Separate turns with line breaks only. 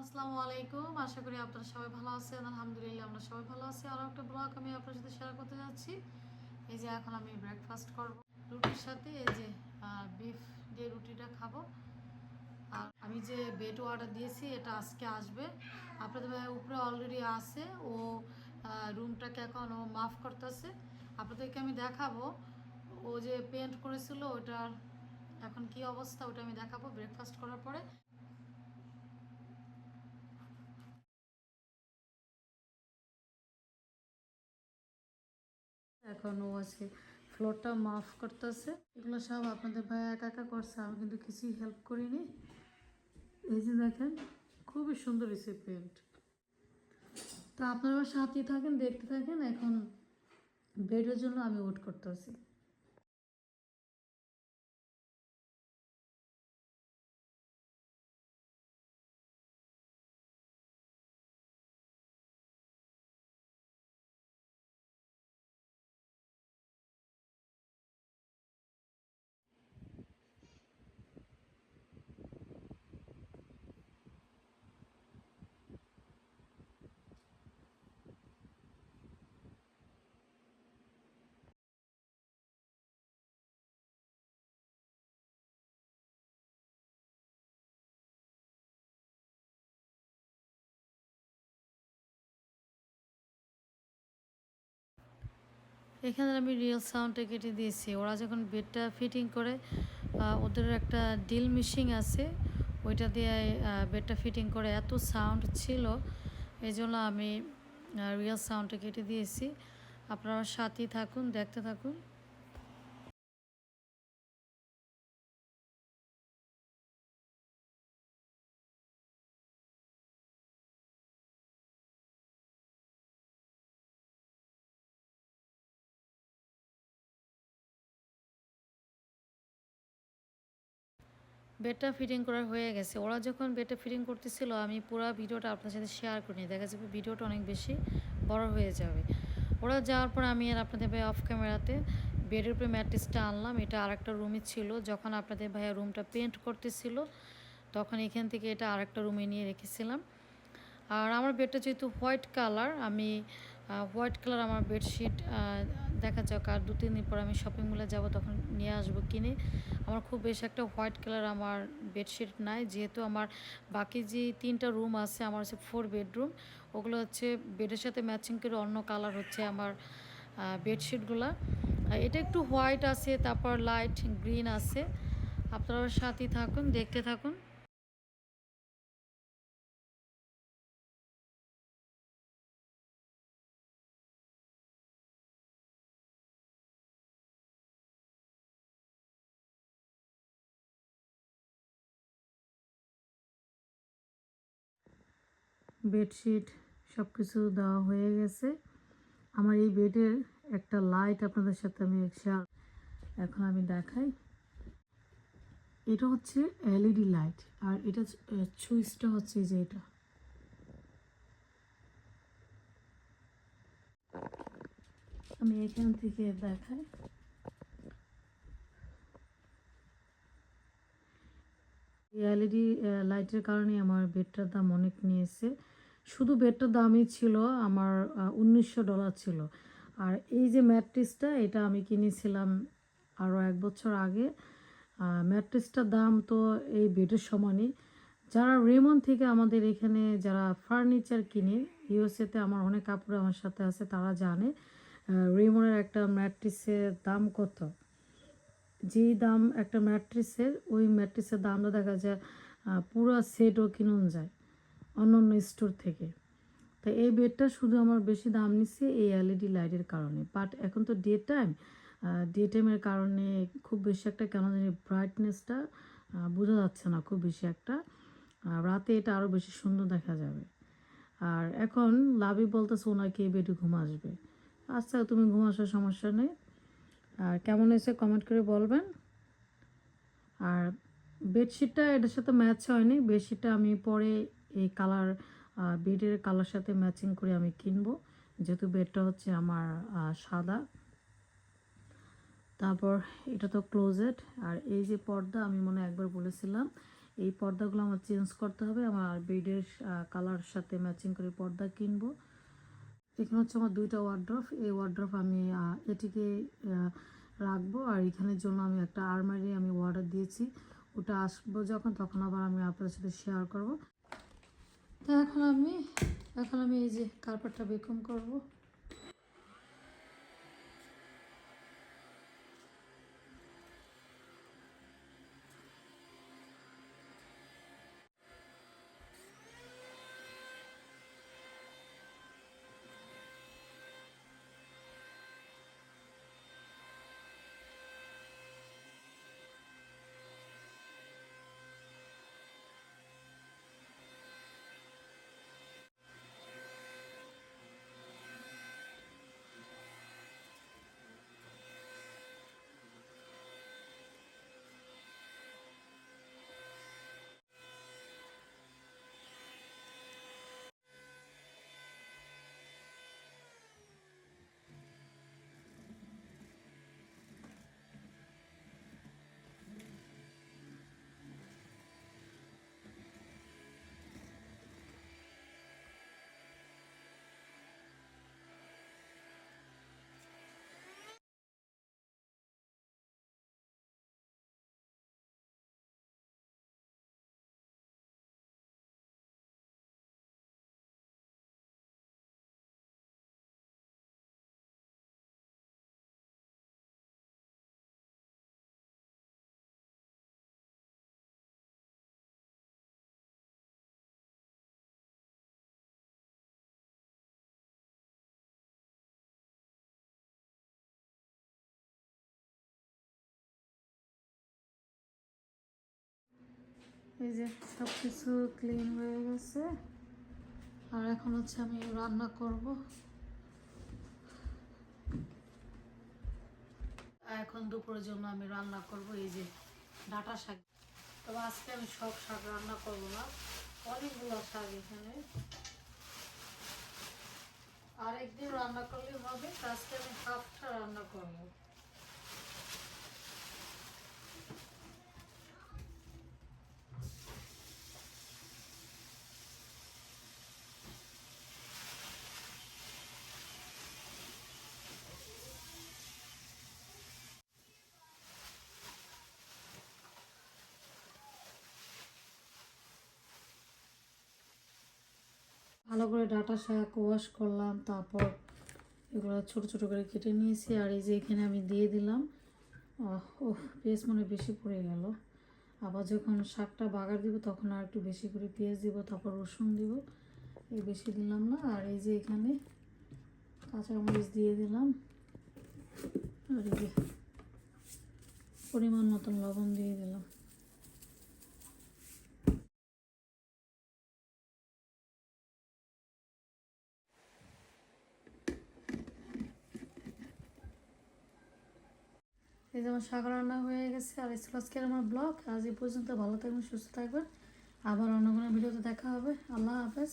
আসসালামু আলাইকুম। আশা করি আপনারা সবাই ভালো আছেন। আলহামদুলিল্লাহ, আমরা সবাই ভালো আছি। আরও একটা ব্লগ আমি আপনার সাথে শেয়ার করতে যাচ্ছি। এই যে এখন আমি ব্রেকফাস্ট করব। রুটির সাথে এই যে বিফ দিয়ে রুটিটা খাব। আর আমি যে বেড অর্ডার দিয়েছি, এটা আজকে আসবে। আপনাদের উপরে অলরেডি আছে। ও রুমটাকে এখন ও মাফ করতেছে। আপনাদেরকে আমি দেখাবো। ও যে পেন্ট করেছিল, ওটার এখন কি অবস্থা, ওটা আমি দেখাবো ব্রেকফাস্ট করার পরে। এখন ও আছে ফ্লোরটা মাফ করতেছে। এগুলো সব আপনাদের ভাই একা একা করছে, আমি কিন্তু কিছুই হেল্প করিনি। এই যে দেখেন, খুবই সুন্দর হয়েছে পেন্ট তা আপনারা সাথে থাকেন, দেখতে থাকেন, এখন বেডের জন্য আমি ওয়েট করতেছি। এখানে আমি রিয়েল সাউন্ডটা কেটে দিয়েছি। ওরা যখন বেডটা ফিটিং করে ওদের একটা ডিল মিশিং আছে। ওইটা দিয়ে বেডটা ফিটিং করে এত সাউন্ড ছিল এই জন্য আমি রিয়েল সাউন্ডটা কেটে দিয়েছি। আপনারা সাথেই থাকুন, দেখতে থাকুন। বেডটা ফিটিং করা হয়ে গেছে। ওরা যখন বেডটা ফিটিং করতেছিল, আমি পুরো ভিডিওটা আপনার সাথে শেয়ার করিনি দেখা যাবে ভিডিওটা অনেক বেশি বড় হয়ে যাবে। ওরা যাওয়ার পর আমি আর আপনাদের ভাই অফ ক্যামেরাতে বেডের উপরে ম্যাট্রেসটা আনলাম। এটা আরেকটা রুমে ছিল। যখন আপনাদের ভাইয়া রুমটা পেন্ট করতেছিল, তখন এখান থেকে এটা আরেকটা রুমে নিয়ে রেখেছিলাম। আর আমার বেডটা যেহেতু হোয়াইট কালার আমি হোয়াইট কালার আমার বেডশিট দেখা যাক আর দু তিন দিন পর আমি শপিং মলে যাব, তখন নিয়ে আসব কিনে। আমার খুব বেশ একটা হোয়াইট কালার আমার বেডশিট নাই, যেহেতু আমার বাকি যে তিনটা রুম আছে, আমার হচ্ছে ফোর বেডরুম ওগুলো হচ্ছে বেডের সাথে ম্যাচিং করে অন্য কালার হচ্ছে আমার বেডশিটগুলো এটা একটু হোয়াইট আছে, তারপর লাইট গ্রিন আছে। আপনারা সাথেই থাকুন, দেখতে থাকুন। বেডশিট সব কিছু দেওয়া হয়ে গেছে। আমার এই বেডের একটা লাইট আপনাদের সাথে আমি শেয়ার এখন আমি দেখাই। এটা হচ্ছে এলইডি লাইট আর এটা সুইচটা হচ্ছে যে এটা। আমি এখান থেকে দেখাই। এলইডি লাইটের কারণে আমার বেডটার দাম অনেক নিয়েছে। শুধু বেডটার দামই ছিল, আমার উনিশশো ডলার ছিল। আর এই যে ম্যাট্রিসটা, এটা আমি কিনেছিলাম আরও এক বছর আগে। ম্যাট্রিসটার দাম তো এই বেডের সমানই। যারা রেমন থেকে আমাদের এখানে যারা ফার্নিচার কিনে, ইউএসএতে আমার অনেক কাপড় আমার সাথে আছে, তারা জানে রেমনের একটা ম্যাট্রিসের দাম কত। যেই দাম একটা ম্যাট্রিসের, ওই ম্যাট্রিসের দামটা দেখা যায় পুরো সেটও কিনুন যায়, অন্য অন্য স্টোর থেকে। তো এই বেডটা শুধু আমার বেশি দাম নিচ্ছে এই এলইডি লাইটের কারণে। বাট এখন তো ডে টাইম ডে টাইমের কারণে খুব বেশি একটা কেন জানি ব্রাইটনেসটা বোঝা যাচ্ছে না খুব বেশি একটা। রাতে এটা আরও বেশি সুন্দর দেখা যাবে। আর এখন লাভি বলতেছে ওনাকে এই বেডে ঘুম আসবে। আচ্ছা তুমি ঘুম আসার সমস্যা নেই। আর কেমন হয়েছে কমেন্ট করে বলবেন। আর বেডশিটটা এটার সাথে ম্যাচ হয়নি। বেডশিটটা আমি পরে এই কালার বেডের কালার সাথে ম্যাচিং করে আমি কিনবো। যেহেতু বেডটা হচ্ছে আমার সাদা। তারপর এটা তো ক্লোজেট আর এই যে পর্দা আমি মনে একবার বলেছিলাম, এই পর্দাগুলো আমার চেঞ্জ করতে হবে। আমার বেডের কালার সাথে ম্যাচিং করে পর্দা কিনবো। এখানে হচ্ছে আমার দুইটা ওয়ার্ড্রফ এই ওয়ার্ড্রফ আমি এটিকে রাখব আর এখানের জন্য আমি একটা আলমারি আমি অর্ডার দিয়েছি। ওটা আসব যখন, তখন আবার আমি আপনাদের সাথে শেয়ার করব। তো এখন আমি এখন আমি এই যে কার্পেটটা বেকম করব। এই যে সব কিছু ক্লিন হয়ে গেছে। আর এখন হচ্ছে আমি রান্না করব। এখন দুপুরের জন্য আমি রান্না করব এই যে ডাটা শাক। তবে আজকে আমি সব শাক রান্না করব না। অনেকগুলো শাক এখানে। আর একদিন রান্না করলে হবে আজকে আমি হাফটা রান্না করব ভালো করে ডাটা শাক ওয়াশ করলাম, তারপর এগুলো ছোট ছোট করে কেটে নিয়েছি। আর এই যে এখানে আমি দিয়ে দিলাম ও পেঁয়াজ মনে বেশি পড়ে গেল। আবার যখন শাকটা বাগার দিব তখন আর একটু বেশি করে পেঁয়াজ দিব, তারপর রসুন দিব। এই বেশি দিলাম না। আর এই যে এখানে কাঁচামরিচ দিয়ে দিলাম। আর এই যে পরিমাণ মতন লবণ দিয়ে দিলাম। এই যে আমার শাক রান্না হয়ে গেছে আর ছিল আজকের আমার ব্লগ আজ এই পর্যন্ত ভালো থাকবেন, সুস্থ থাকবেন। আবার অন্য কোনো ভিডিওতে দেখা হবে। আল্লাহ হাফেজ।